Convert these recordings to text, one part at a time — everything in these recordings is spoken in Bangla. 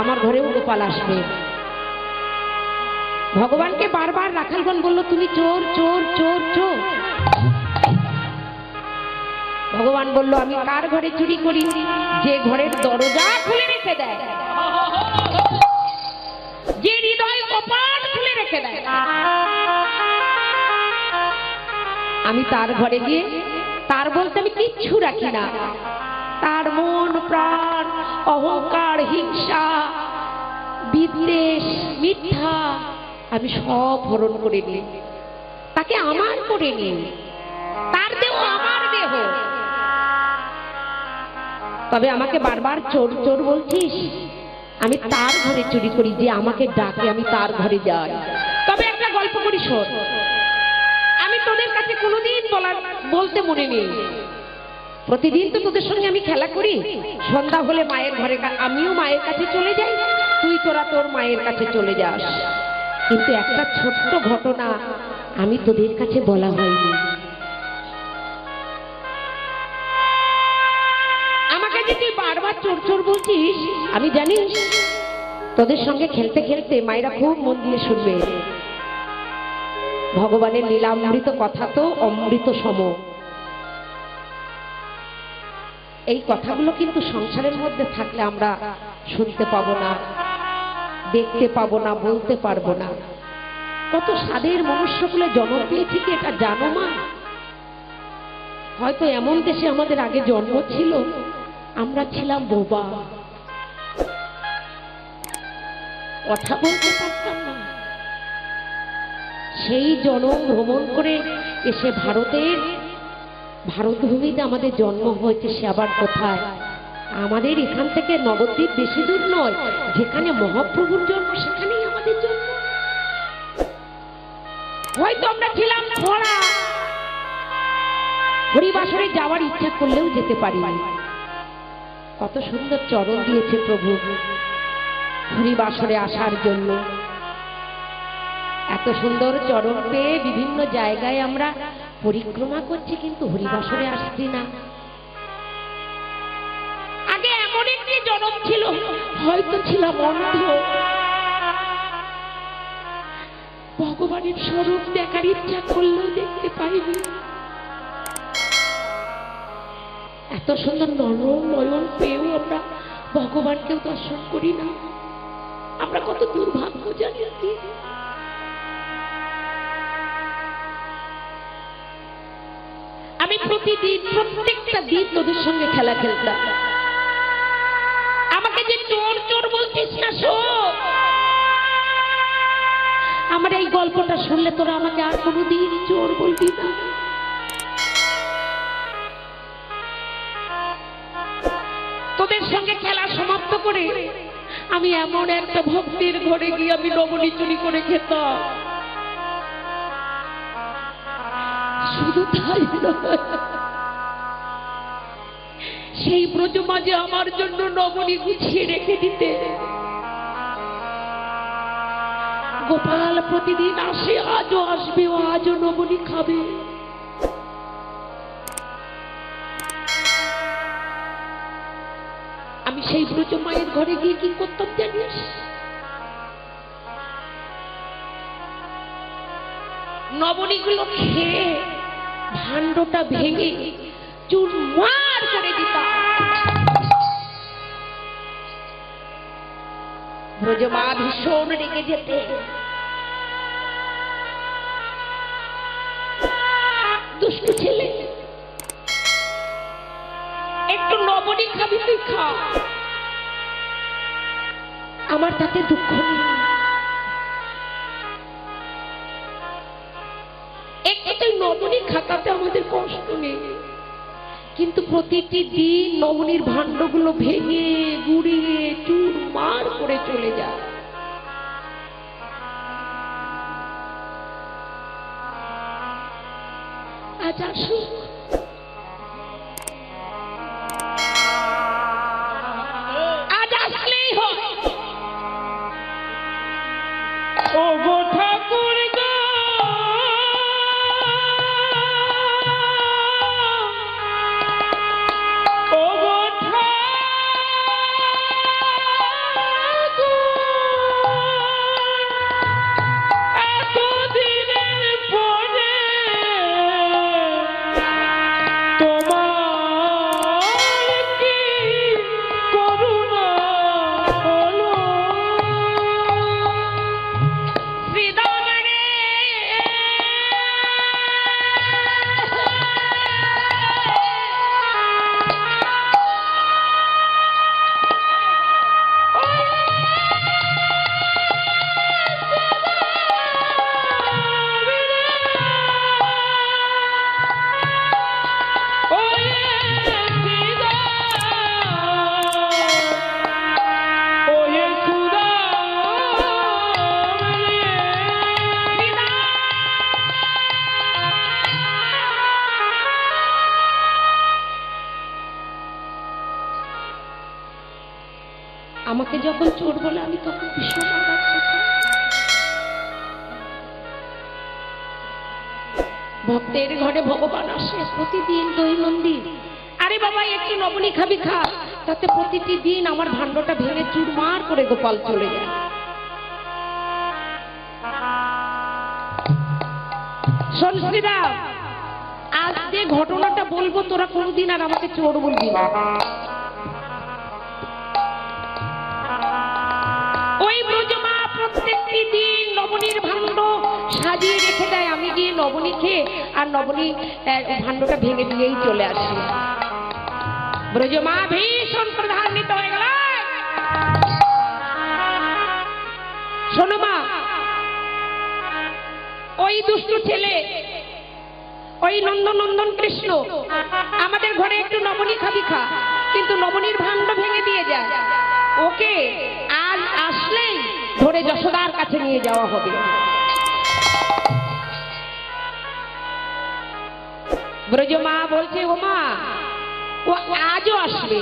আমার ঘরেও গোপাল আসবে। ভগবানকে বারবার রাখালগণ বলল, তুমি চোর চোর চোর চোর। ভগবান বলল, আমি কার ঘরে চুরি করি? যে ঘরের দরজা খুলে রেখে দেয়। যে হৃদয় কপাট খুলে রেখে দেয়। আমি তার ঘরে গিয়ে তার বলতে আমি কিচ্ছু রাখি না। তার মন, প্রাণ, অহংকার, হিংসা, বিদ্বেষ, মিথ্যা, আমি সব হরণ করে নিই। তাকে আমার করে নিই। তার দেহ আমার দেহ। তবে আমাকে বারবার চোর চোর বলছিস? আমি তার ঘরে চুরি করি, যে আমাকে ডাকে, আমি তার ঘরে যাই। তবে একটা গল্প করি শোন। আমি তোদের কাছে কোনোদিন বলার বলতে মনে নেই। প্রতিদিন তো তোদের সঙ্গে আমি খেলা করি। সন্ধ্যা হলে মায়ের ঘরে আমিও মায়ের কাছে চলে যাই। তুই তোরা তোর মায়ের কাছে চলে যাস। কিন্তু একটা ছোট্ট ঘটনা আমি তোদের কাছে বলা হয়নি। আমাকে যে তুই বারবার চোর চোর বলছিস, আমি জানি। তোদের সঙ্গে খেলতে খেলতে মায়েরা খুব মন দিয়ে শুনবে। ভগবানের লীলামৃত কথা তো অমৃত সম এই কথাগুলো কিন্তু সংসারের মধ্যে থাকলে আমরা শুনতে পাবো না, দেখতে পাবো না, বলতে পারব না। কত স্বাদের মনুষ্যকুলে জন্ম পেয়েছি কি এটা জানো মা? হয়তো এমন দেশে আমাদের আগে জন্ম ছিল, আমরা ছিলাম বোবা। কথা বলতে পারতাম না। সেই জনম ভ্রমণ করে এসে ভারতের ভারতভূমিতে আমাদের জন্ম হয়েছে, সে আবার কোথায়? আমাদের এখান থেকে নবদ্বীপ বেশি দূর নয়, যেখানে মহাপ্রভুর জন্ম, সেখানেই আমাদের জন্ম। হয়তো আমরা ছিলাম হরিবাসরে যাওয়ার ইচ্ছা করলেও যেতে পারি কত সুন্দর চরণ দিয়েছে প্রভু হরিবাসরে আসার জন্য। এত সুন্দর চরণ পেয়ে বিভিন্ন জায়গায় আমরা পরিক্রমা করছি কিন্তু হরিবাসরে আসছি না। আগে এমন একটি জনম ছিল হয়তো ছিলাম অন্ধ। ভগবানের স্বরূপ দেখার ইচ্ছা করলেও দেখতে পাইনি। এত সুন্দর নরম নয়ন পেয়েও আমরা ভগবানকেও দর্শন করি না। আমরা কত দুর্ভাগ্য জানি আমি প্রতিদিন প্রত্যেকটা দিন তোদের সঙ্গে খেলা খেলতাম। আমাকে যে চোর চোর বলছিস না, শোন। আমার এই গল্পটা শুনলে তোরা আমাকে আর কোনোদিন চোর বলবি না। তোদের সঙ্গে খেলা সমাপ্ত করে আমি এমন একটা ভক্তির ঘরে গিয়ে আমি নবনী চুরি করে খেতাম। শুধু তাই সেই ব্রজমাঝে আমার জন্য নবনী গুছিয়ে রেখে দিতে। গোপাল প্রতিদিন আসে, আজও আসবে ও আজও নবনী খাবে। আমি সেই ব্রজ মায়ের ঘরে গিয়ে কি করতাম জানিস? নবনীগুলো খেয়ে ভাণ্ডটা ভেঙে চুরমার করে দিতাম। ব্রজমা ভীষণ রেগে যেতে ছেলে। একটু নবনী খাবি তুই খা। আমার তাতে দুঃখ নেই। নবনী খাতাতে আমাদের কষ্ট নেই। কিন্তু প্রতিটি দিন নবনীর ভাণ্ডগুলো ভেঙে, গুড়িয়ে, চুর, মার করে চলে যায়। আজ আসুক গোপাল চলে যায়। আজ যে ঘটনাটা বলব তোরা কোনোদিন আর আমাকে চোর বলবি না। ওই প্রত্যেকটি দিন নবনীর ভাণ্ড সাজিয়ে রেখে দেয়। আমি গিয়ে নবনী খেয়ে আর নবনী ভাণ্ডটা ভেঙে দিয়েই চলে আসি। ব্রজমা ভীষণ ওই দুষ্টু ছেলে, ওই নন্দনন্দন কৃষ্ণ, আমাদের ঘরে একটু নবনী খাবি খা, কিন্তু নবনীর ভাণ্ড ভেঙে দিয়ে যায় ওকে আজ আসলেই ধরে যশোদার কাছে নিয়ে যাওয়া হবে। ব্রজ মা বলছে, ও মা, ও আজও আসবে।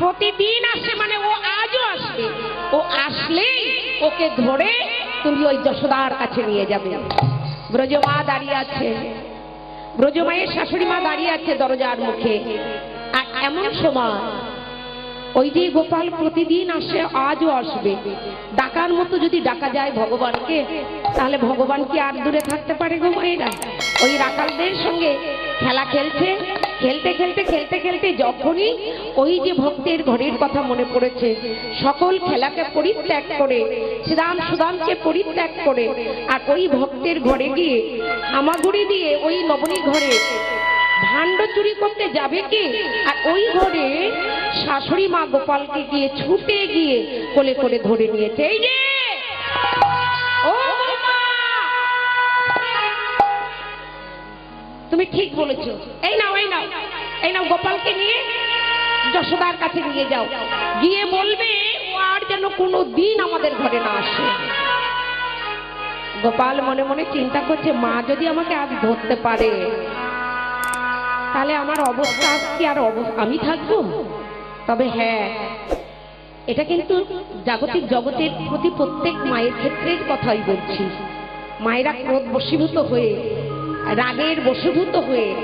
প্রতিদিন আসে মানে ও আজও আসবে। ও আসলেই ওকে ধরে তুমি ওই যশোদার কাছে নিয়ে যাবে। ব্রজমা দাঁড়িয়ে আছে। ব্রজমায়ের শাশুড়ি মা দাঁড়িয়ে আছে দরজার মুখে। আর এমন সময় ওই যে গোপাল প্রতিদিন আসে, আজও আসবে। ডাকার মতো যদি ডাকা যায় ভগবানকে, তাহলে ভগবান কি আর দূরে থাকতে পারে গো ওই রাকালদের সঙ্গে খেলা খেলছে খেলতে খেলতে খেলতে খেলতে যখনই ওই যে ভক্তের ঘরের কথা মনে পড়েছে, সকল খেলাকে পরিত্যাগ করে, শ্রীরাম সুদামকে পরিত্যাগ করে, আর ওই ভক্তের ঘরে গিয়ে আমাগুড়ি দিয়ে ওই নবনী ঘরে ভাণ্ড চুরি করতে যাবে কি? আর ওই ঘরে শাশুড়ি মা গোপালকে গিয়ে ছুটে গিয়ে কোলে করে ধরে নিয়েছে। এই যে! ও তুমি ঠিক বলেছ। এই নাও এই নাও এই নাও গোপালকে নিয়ে যশোদার কাছে নিয়ে যাও। গিয়ে বলবে আর যেন কোনো দিন আমাদের ঘরে না আসে। গোপাল মনে মনে চিন্তা করছে, মা যদি আমাকে আজ ধরতে পারে, তাহলে আমার অবস্থা কি আর আমি থাকব? তবে হ্যাঁ এটা কিন্তু জাগতিক জগতের প্রতি প্রত্যেক মায়ের ক্ষেত্রের কথাই বলছি। মায়েরা ক্রোধ বশীভূত হয়ে রাগের বশীভূত হয়ে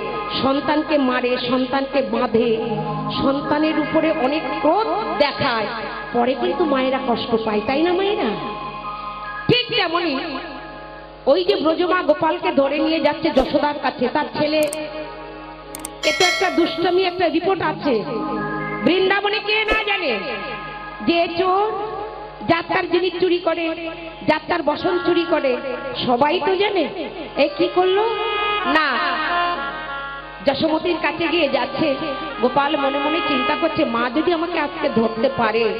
সন্তানকে মারে, সন্তানকে বাঁধে, সন্তানের উপরে অনেক ক্রোধ দেখায়, পরে কিন্তু মায়েরা কষ্ট পায়, তাই না মায়েরা? ঠিক তেমনই ওই যে ব্রজমা গোপালকে ধরে নিয়ে যাচ্ছে যশোদার কাছে, তার ছেলে। এটা একটা দুষ্টমি, একটা রিপোর্ট আছে। বৃন্দাবনে কে না জানে যে চোর যাত্রার জিনিস চুরি করে, যাত্রার বসন চুরি করে, সবাই তো জানে। এ কি করল? না। যশোমতির কাছে গিয়ে যাচ্ছে। গোপাল মনে মনে চিন্তা করছে, মা যদি আমাকে আজকে ধরতে পারে,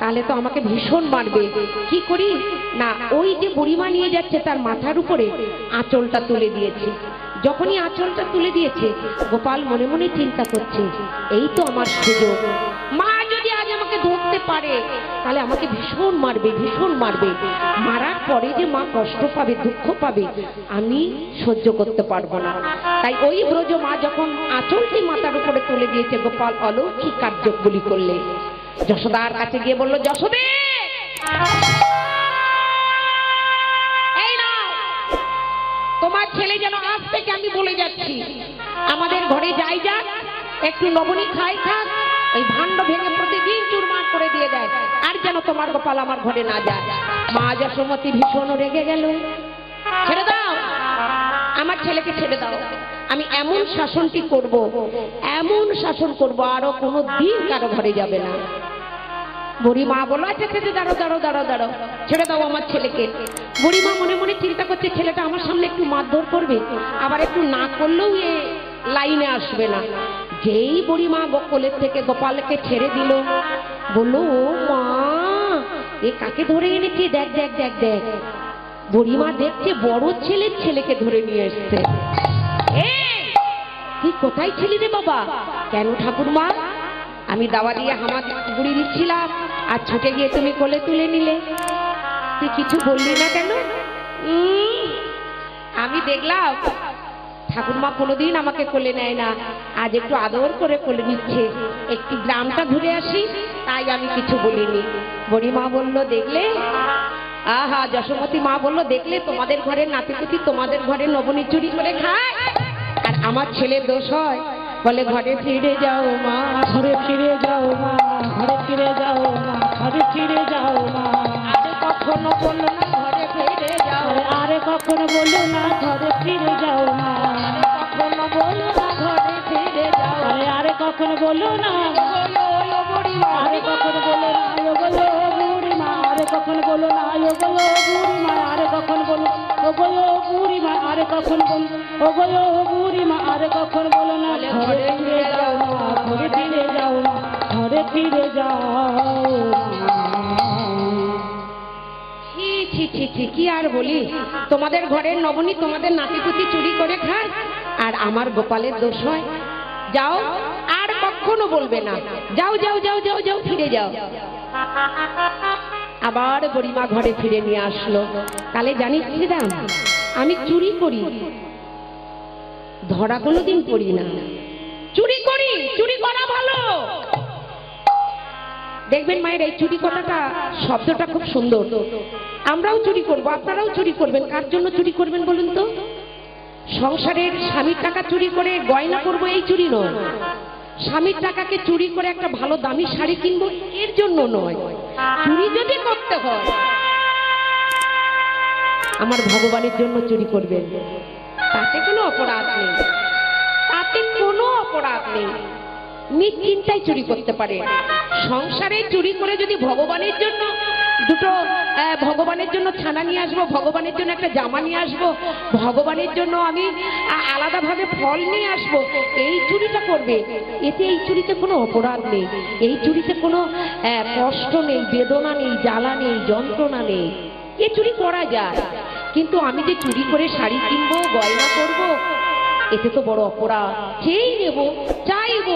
তাহলে তো আমাকে ভীষণ মারবে। কি করি? না, ওই যে বুড়িমা নিয়ে যাচ্ছে তার মাথার উপরে, আঁচলটা তুলে দিয়েছে। যখনই আঁচলটা তুলে দিয়েছে, গোপাল মনে মনে চিন্তা করছে, এই তো আমার সুযোগ। মা পারে, তাহলে আমাকে ভীষণ মারবে ভীষণ মারবে। মারার পরে যে মা কষ্ট পাবে, দুঃখ পাবে, আমি সহ্য করতে পারব না। তাই ওই ব্রজ মা যখন আঁচলটি মাথার উপরে তুলে দিয়েছে, গোপাল অলৌকিক কার্যগুলি করলে। যশোদার কাছে গিয়ে বলল, যশোদে! তোমার ছেলে যেন আজ থেকে আমি বলে যাচ্ছি। আমাদের ঘরে যাই যাক, একটু লবণী খাই খাক ওই ভাণ্ড ভেঙে প্রতিদিন চুরমার করে দিয়ে দেয়। আর যেন তোমার গোপাল আমার ঘরে না যায়। মা যশোমতি ভীষণ রেগে গেল। ছেড়ে দাও। আমার ছেলেকে ছেড়ে দাও। আমি এমন শাসনটি করব, এমন শাসন করব, আরও কোনো দিন কারও ঘরে যাবে না। বুড়ি মা বলো আচ্ছা ছেড়ে দাঁড়ো দাঁড়ো দাঁড়ো দাঁড়ো ছেড়ে দাও আমার ছেলেকে। বুড়ি মা মনে মনে চিন্তা করছে, ছেলেটা আমার সামনে একটু মারধর করবে, আবার একটু না করলেও এ লাইনে আসবে না। যেই বুড়ি মা গো- কোলের থেকে গোপালকে ছেড়ে দিল, বলল, ও মা, এ কাকে ধরে এনেছি? দেখ দেখ দেখ দেখ। বুড়িমা দেখছে বড় ছেলের ছেলেকে ধরে নিয়ে এসছে। তুই কোথায় ছিলি রে বাবা? কেন ঠাকুরমা আমি দাওয়া দিয়ে হামার গুড়ি দিচ্ছিলাম, আর ছুটে গিয়ে তুমি কোলে তুলে নিলে। তুই কিছু বললি না কেন? আমি দেখলাম ঠাকুরমা কোনোদিন আমাকে কোলে নেয় না। আজ একটু আদর করে কোলে নিচ্ছে। একটি গ্রামটা ঘুরে আসি, তাই আমি কিছু বলিনি। বুড়িমা বলল, দেখলে? আহা, যশোমতী মা বলল, দেখলে তোমাদের ঘরের নাতিপুতি তোমাদের ঘরে নবনী চুরি করে খায়। আর আমার ছেলে দোষ হয়। বলে, ঘরে ফিরে যাও মা, ঘরে ফিরে যাও মা, ঘরে ফিরে যাও মা, ঘরে ফিরে যাও মা। কখনো বলল না ফিরে যাও আরে কখনো বলো না ঘরে ফিরে যাও মা। কখনো বলল না ঘরে ফিরে যাও আরে কখনো বলো না? বলো, বলো, বুড়িমা, আরে কখনো বলো না বলো বুড়ি মা। আরে কখনো বলো না বলো বুড়ি মা। আরে বলো ও বলো বলো ও বলো বলো না ঘরে ফিরে যাও মা। ঘরে ফিরে যাও মা। ঘরে ফিরে যাও কি আর বলি, তোমাদের ঘরের নবনী তোমাদের নাতিপুতি চুরি করে খায়, আর আমার গোপালের দোষ হয়। যাও, আর কখনো বলবে না। যাও যাও যাও যাও যাও, ফিরে যাও। আবার গরিমা ঘরে ফিরে নিয়ে আসলো। তাহলে জানিস শ্রীরাম আমি চুরি করি। ধরা কোনোদিন করি না। চুরি করি, চুরি করা ভালো। দেখবেন মায়ের এই চুরি করাটা শব্দটা খুব সুন্দর। আমরাও চুরি করব, আপনারাও চুরি করবেন। কার জন্য চুরি করবেন বলুন তো? সংসারের স্বামীর টাকা চুরি করে গয়না করব, এই চুরি নয়। স্বামীর টাকাকে চুরি করে একটা ভালো দামি শাড়ি কিনবো, এর জন্য নয়। চুরি যদি করতে হয়, আমার ভগবানের জন্য চুরি করবেন। তাতে কোনো অপরাধ নেই। তাতে কোনো অপরাধ নেই। নিশ্চিন্তায় চুরি করতে পারে। সংসারে চুরি করে যদি ভগবানের জন্য দুটো ভগবানের জন্য ছানা নিয়ে আসব, ভগবানের জন্য একটা জামা নিয়ে আসব, ভগবানের জন্য আমি আলাদাভাবে ফল নিয়ে আসব, এই চুরিটা করবে। এতে এই চুরিতে কোনো অপরাধ নেই। এই চুরিতে কোনো কষ্ট নেই, বেদনা নেই, জ্বালা নেই, যন্ত্রণা নেই। এ চুরি করা যায়। কিন্তু আমি যে চুরি করে শাড়ি কিনবো, গয়না করব এতে তো বড় অপরাধ। চেয়েই নেব, চাইব।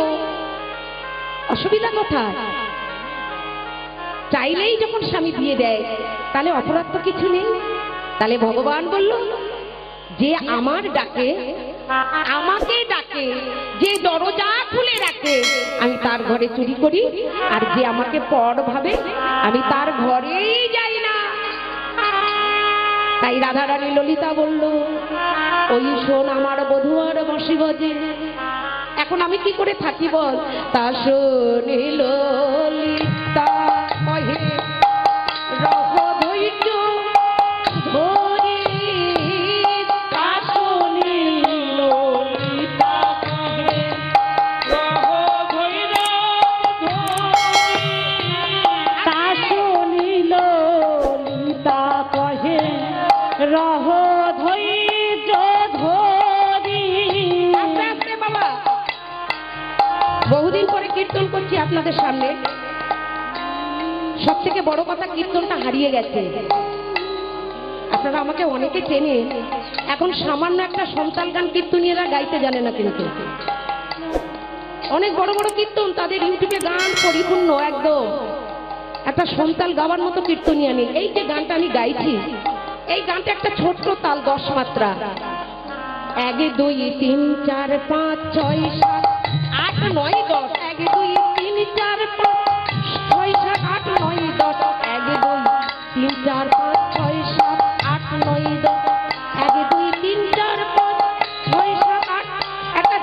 অসুবিধা কোথায়? চাইলেই যখন স্বামী দিয়ে দেয়, তাহলে অপরাধ তো কিছু নেই। তাহলে ভগবান বলল, যে আমার ডাকে, আমাকে ডাকে, যে দরজা খুলে রাখে, আমি তার ঘরে চুরি করি, আর যে আমাকে পর ভাবে, আমি তার ঘরেই রাধারানী ললিতা বলল, ওই শোন আমার বধু আর বসি যে এখন আমি কি করে থাকি বল? তা শোনে আপনাদের সামনে সব থেকে বড় কথা কীর্তনটা হারিয়ে গেছে। আপনারা আমাকে অনেকে চেনে, এখন সামান্য একটা সন্তান গান কীর্তনীয়রা গাইতে জানে না কিন্তু। অনেক বড় বড় কীর্তন, তাদের ইউটিউবে গান পরিপূর্ণ একদম। একটা সন্তান গাওয়ার মতো কীর্তনিয়া নেই এই যে গানটা আমি গাইছি, এই গানটা একটা ছোট্ট তাল, দশ মাত্রা। এক, দুই, তিন, চার, পাঁচ, ছয়, সাত, আট, নয়, দশ। এক, দুই চার পাঁচ ছয় নয় দুই, তিন, চার আট একটা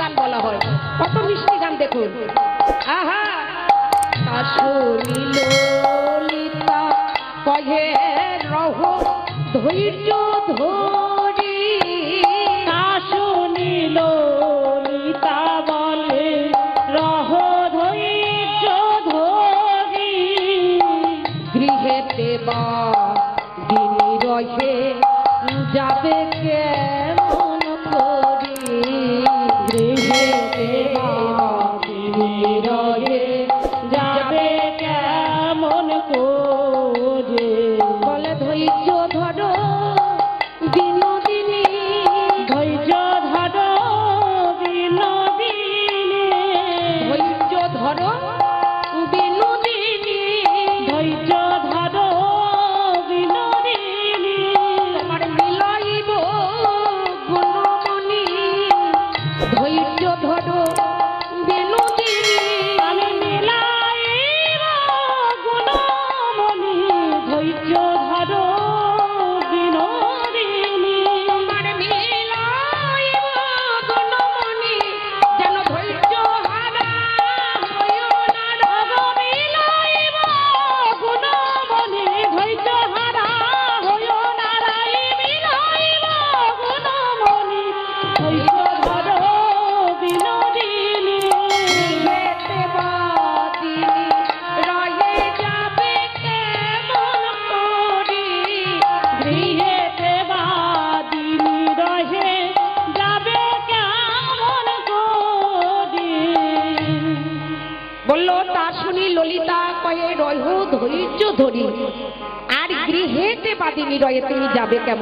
গান বলা হয়। গান কহে রহ, ধৈর্য যাবে কেমন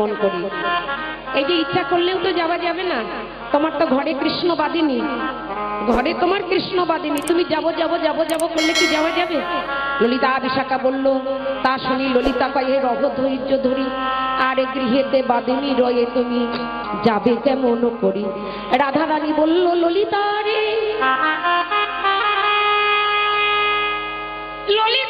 কেমন করি। এই যে ইচ্ছা করলেও তো যাওয়া যাবে না। তোমার তো ঘরে কৃষ্ণ বাদিনী। ঘরে তোমার কৃষ্ণ বাদিনী। তুমি যাব যাব যাব যাব করলে কি যাওয়া যাবে? ললিতা বিশাখা বলল, তা শুনি ললিতা পায়ে রহ ধৈর্য ধরি। আর গৃহেতে বাদিনী রয়ে তুমি যাবে কেমন করি? রাধারানী বলল, ললিতা রে! ললিতা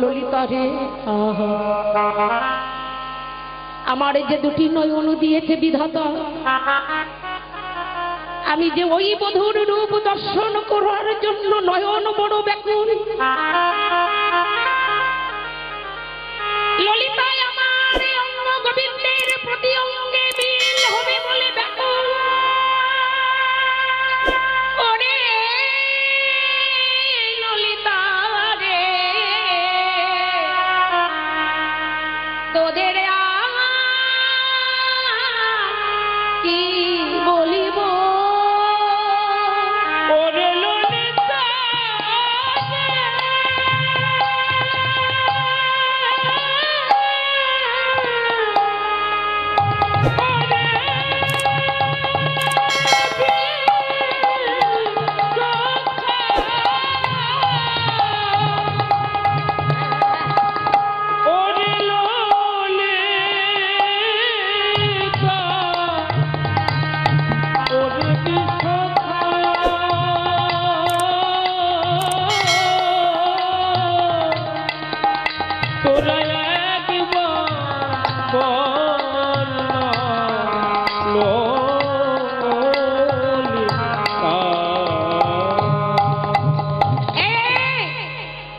ললিতা রে আমার যে দুটি নয়ন দিয়েছে বিধাতা, আমি যে ওই বধুর রূপ দর্শন করার জন্য নয়ন বড় ব্যাকুল।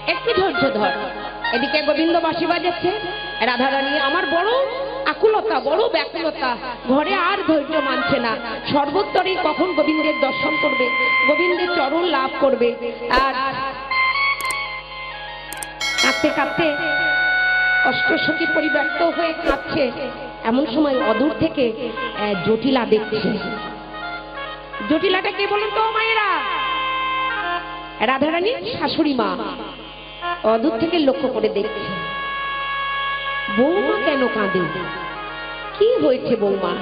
একটু ধৈর্য ধর। এদিকে গোবিন্দ বাঁশি বাজাচ্ছে। রাধারানী, আমার বড় আকুলতা, বড় ব্যাকুলতা, ঘরে আর ধৈর্য মানছে না। সর্বোত্তরেই কখন গোবিন্দের দর্শন করবে? গোবিন্দের চরণ লাভ করবে। আর কাঁদতে কাঁদতে অষ্টসখী পরিব্যক্ত হয়ে কাঁদছে। এমন সময় অদূর থেকে জটিলা দেখছে। জটিলাটা কে বলুন তো, মায়েরা? রাধারানীর শাশুড়ি মা। অদূর থেকে লক্ষ্য করে দেখছে। বৌমা কেন কাঁদে? কি হয়েছে বৌমা?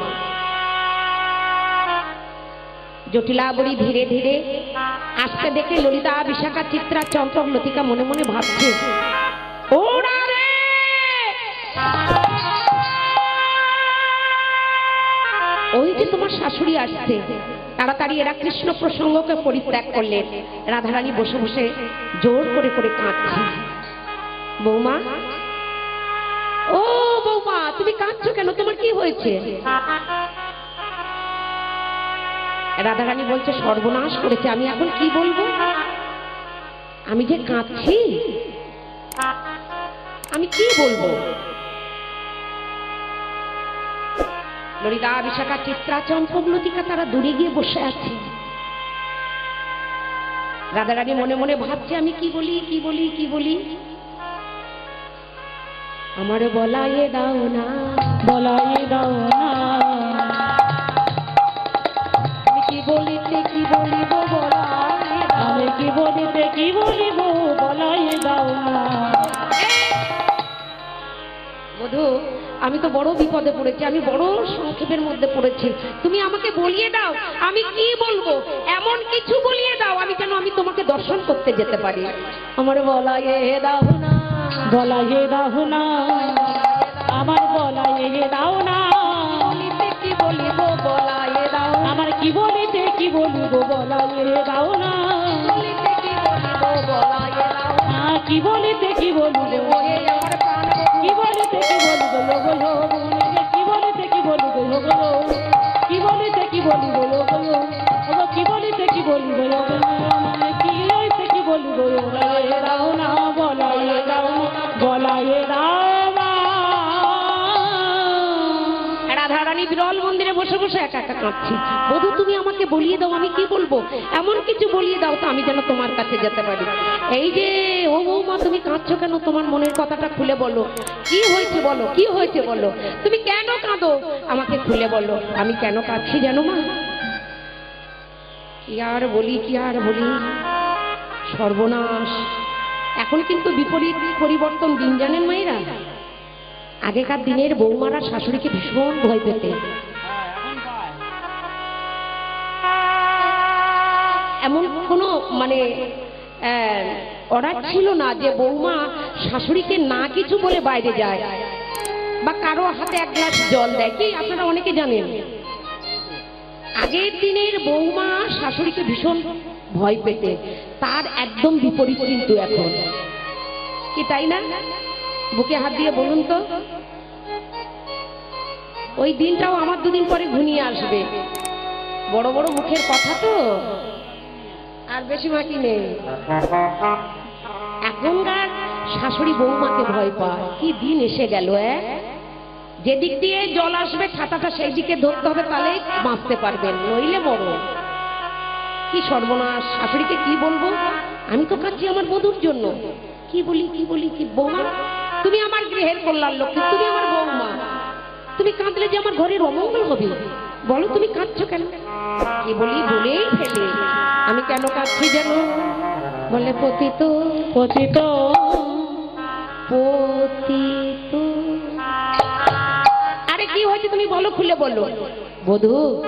জটিলা বড়ি ধীরে ধীরে আসতে দেখে ললিতা, বিশাখা, চিত্রা, চন্দ্রক, লতিকা মনে মনে ভাবছে, ওরা ওই যে তোমার শাশুড়ি আসছে। তাড়াতাড়ি এরা কৃষ্ণ প্রসঙ্গকে পরিত্যাগ করলেন। রাধারানী বসে বসে জোর করে করে কাঁদছে বৌমা? ও বৌমা, তুমি কাঁদছো কেন? তোমার কি হয়েছে? রাধারানী বলছে, সর্বনাশ করেছে। আমি এখন কি বলব? আমি যে কাঁদছি? আমি কি বলব? ললিতা বিশাখা চিত্রা চম্পক তারা দূরে গিয়ে বসে আছে রাধারানী মনে মনে ভাবছে আমি কি বলি কি বলি কি বলি? আমার বলাইয়ে দাও না। বলাই দাও না। আমি কি বলিতে কি বলিব বলাই আমি কি বলিতে কি বলিব বলাই দাও না। বধু আমি তো বড় বিপদে পড়েছি আমি বড় সংক্ষেপের মধ্যে পড়েছি। তুমি আমাকে বলিয়ে দাও আমি কি বলব? এমন কিছু বলিয়ে দাও আমি যেন আমি তোমাকে দর্শন করতে যেতে পারি। আমার বলা এ দাও না বলা হে দাও না আমার বলা হে দাও না। কি বলিব বলা এ দাও আমার কি বলিতে কি বলিব বলা হে দাও না। কি বলিতে কি বলিব বলা এ দাও কি বলিতে কি বলিব? কি বলিতে কি বলিব লোগো লোগো কি বলিতে কি বলিব লোগো কি বলিতে কি বলিব লোগো ওগো কি বলিতে কি বলিব লোগো কি হইতে কি বলি বলা হে দাও না বসে বসে একা একা কাঁদছি। বধু, তুমি আমাকে বলিয়ে দাও, আমি কি বলব? এমন কিছু বলিয়ে দাও তো আমি যেন তোমার কাছে যেতে পারি। এই যে, ও বৌমা, তুমি কাঁদছো কেন? তোমার মনের কথাটা খুলে বলো। কি হয়েছে বলো? কি হয়েছে বলো? তুমি কেন কাঁদো? আমাকে খুলে বলো। আমি কেন কাঁদছি জানো মা? কি আর বলি, কি আর বলি? সর্বনাশ। এখন কিন্তু বিপরীত পরিবর্তন দিন জানেন মায়েরা? আগেকার দিনের বৌমারা শাশুড়িকে ভীষণ ভয় পেতে এমন কোনো মানে অর্ডার ছিল না যে বৌমা শাশুড়িকে না কিছু বলে বাইরে যায় বা কারও হাতে এক গ্লাস জল দেয়। কি আপনারা অনেকে জানেন? আগের দিনের বৌমা শাশুড়িকে ভীষণ ভয় পেতে, তার একদম বিপরীত কিন্তু এখন। কি তাই না? বুকে হাত দিয়ে বলুন তো। ওই দিনটাও আমার দুদিন পরে ঘনিয়ে আসবে। বড় বড় মুখের কথা তো। আর বেশি বাকি নেই এখনকার শাশুড়ি বৌমাকে ভয় পায়। কি দিন এসে গেল যেদিক দিয়ে জল আসবে, ছাতাটা সেই দিকে ধরতে হবে তাহলেই বাঁচতে পারবেন। নইলে বড় কি সর্বনাশ। শাশুড়িকে কি বলব? আমি তো কাঁদছি আমার বধুর জন্য। কি বলি কি বলি, কি বৌমা তুমি আমার গৃহের কল্যাণ লক্ষ্মী, তুমি আমার তুমি কাঁদলে যে আমার ঘরের অমঙ্গল হবে? বলো, তুমি কাঁদছো কেন? কি বলি, বলেই ফেলে। আমি কেন কাঁদছি জানো? বলে, পতিত পতিত পতিত। আরে কি হয়েছে তুমি বলো, খুলে বলো। বধু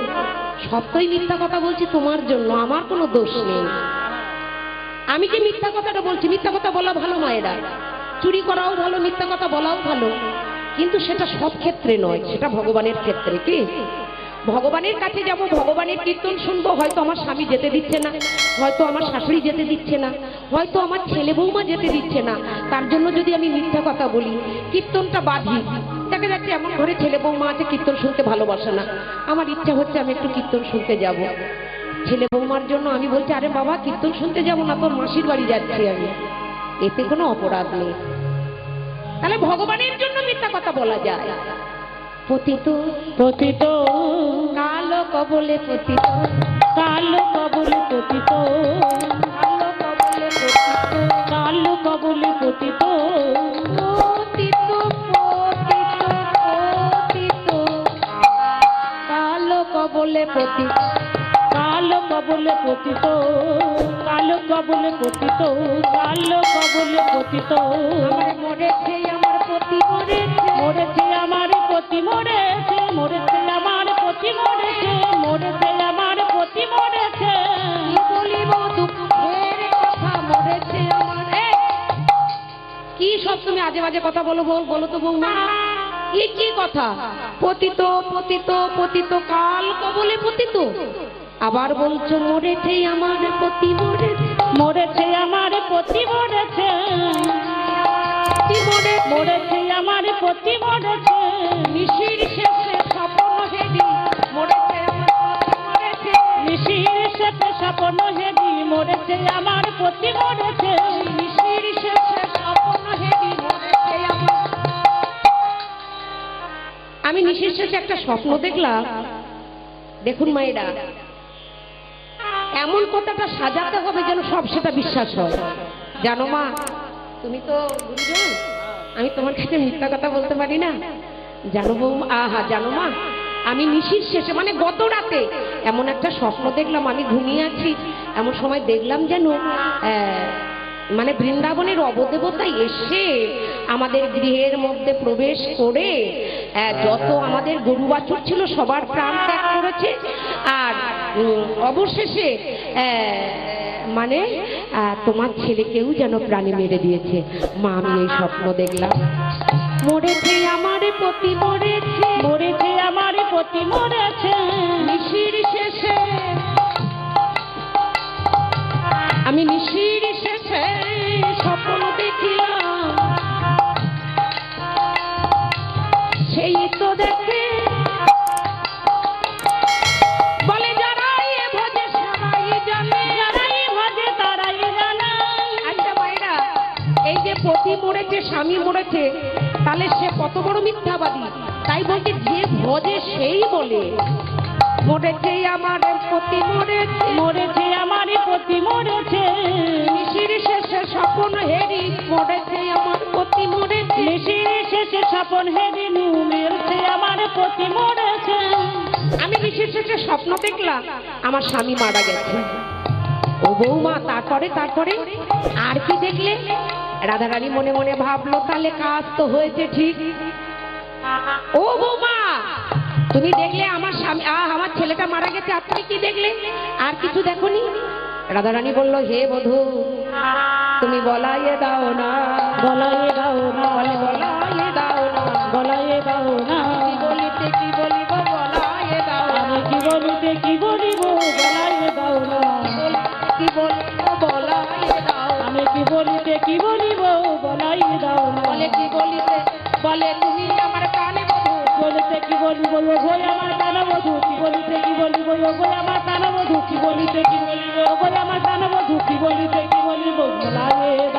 সত্যই মিথ্যা কথা বলছি তোমার জন্য, আমার কোনো দোষ নেই। আমি যে মিথ্যা কথাটা বলছি? মিথ্যা কথা বলা ভালো, মায়েরা। চুরি করাও ভালো, মিথ্যা কথা বলাও ভালো। কিন্তু সেটা সব ক্ষেত্রে নয়, সেটা ভগবানের ক্ষেত্রে, কি? ভগবানের কাছে যাব, ভগবানের কীর্তন শুনব, হয়তো আমার স্বামী যেতে দিচ্ছে না, হয়তো আমার শাশুড়ি যেতে দিচ্ছে না, হয়তো আমার ছেলে বৌমা যেতে দিচ্ছে না। তার জন্য যদি আমি মিথ্যা কথা বলি, কীর্তনটা বাঁধি। দেখা যাচ্ছে এমন ঘরে ছেলে বৌমা আছে, কীর্তন শুনতে ভালোবাসে না। আমার ইচ্ছা হচ্ছে আমি একটু কীর্তন শুনতে যাব। ছেলে বৌমার জন্য আমি বলছি, আরে বাবা, কীর্তন শুনতে যাব না, তোর মাসির বাড়ি যাচ্ছি আমি। এতে কোনো অপরাধ নেই। তাহলে ভগবানের জন্য মিথ্যা কথা বলা যায়। পতিত পতিত। কালো কবলে পতিত কালো কবলে পতিত। কালো কবলে পতিত। কালো কবলে পতিত। পতিত পতিত পতিত। কালো কবলে পতিত। কালো কবলে পতিত। কালো কবলে পতিত। কালো কবলে পতিত। আমার মরেছে আমার পতি মরেছে মরেছে আমার পতি মরেছে মরেছে আমার পতি মরেছে মরেছে আমার পতি মরেছে। বলিব দুঃখের কথা মরেছে আমার কি সব তুমি আজে বাজে কথা বলো বল বলো তো বৌমা কি কি কথা? পতিত পতিত পতিত কাল কবলে পতিত। আবার বলছো মরেছে আমার পতি মরেছে মরেছে আমার পতি মরেছে। পতি আমার পতি মরেছে নিশির শেষে হেরি, মরেছে নিশির স্বপ্ন হেবি মরেছে আমার পতি মরেছে, নিশির শেষে আমার আমি নিশির শেষে একটা স্বপ্ন দেখলাম। দেখুন মায়েরা, এমন কথাটা সাজাতে হবে যেন সব সেটা বিশ্বাস হয়। জানো মা তুমি তো গুরুজন, আমি তোমার কাছে মিথ্যা কথা বলতে পারি না। জানো বৌ আহা, জানো মা, আমি নিশির শেষে মানে গত রাতে এমন একটা স্বপ্ন দেখলাম, আমি ঘুমিয়ে আছি। এমন সময় দেখলাম যেন মানে বৃন্দাবনের অবদেবতা এসে আমাদের গৃহের মধ্যে প্রবেশ করে যত আমাদের গরু বাছুর ছিল সবার প্রাণ ত্যাগ করেছে। আর অবশেষে মানে তোমার ছেলেকেও যেন প্রাণী মেরে দিয়েছে। মা আমি এই স্বপ্ন দেখলাম। মরেছে আমার পতি মরেছে। মরেছে আমার পতি মরেছে। নিশির শেষে। আমি নিশির স্বামী মরেছে তাহলে সে কত বড় মিথ্যাবাদী? তাই বলছে যে ভজে সেই বলে। মরেছে আমার পতি মরেছে। মরেছে আমার পতি মরেছে। নিশির শেষে স্বপ্ন হেরি মরেছে আমার পতি মরেছে। নিশির শেষে স্বপন হেরিনু মেরেছে আমার পতি মরেছে। আমি নিশির শেষে স্বপ্ন দেখলাম আমার স্বামী মারা গেছে। ও বৌমা তারপরে তারপরে? আর কি দেখলে? রাধারানী মনে মনে ভাবলো তাহলে কাজ তো হয়েছে ঠিক। ও বৌমা তুমি দেখলে আমার স্বামী আমার ছেলেটা মারা গেছে আর তুমি কি দেখলে? আর কিছু দেখোনি? রাধারানী বলল হে বধূ তুমি বলাইয়ে দাও না। গলায় গাও না। বলাইয়ে দাও না। গলায় গাও না। কি বলিতে কি বলিব? বলাইয়ে দাও আমি কি বলিতে কি বলিব? গলায় কি বলিব ও ভয় আমার টানা বধু কি বলিতে কি বলিব? ও ভয় আমার টানা বধু কি বলিতে কি বলিব? গলায়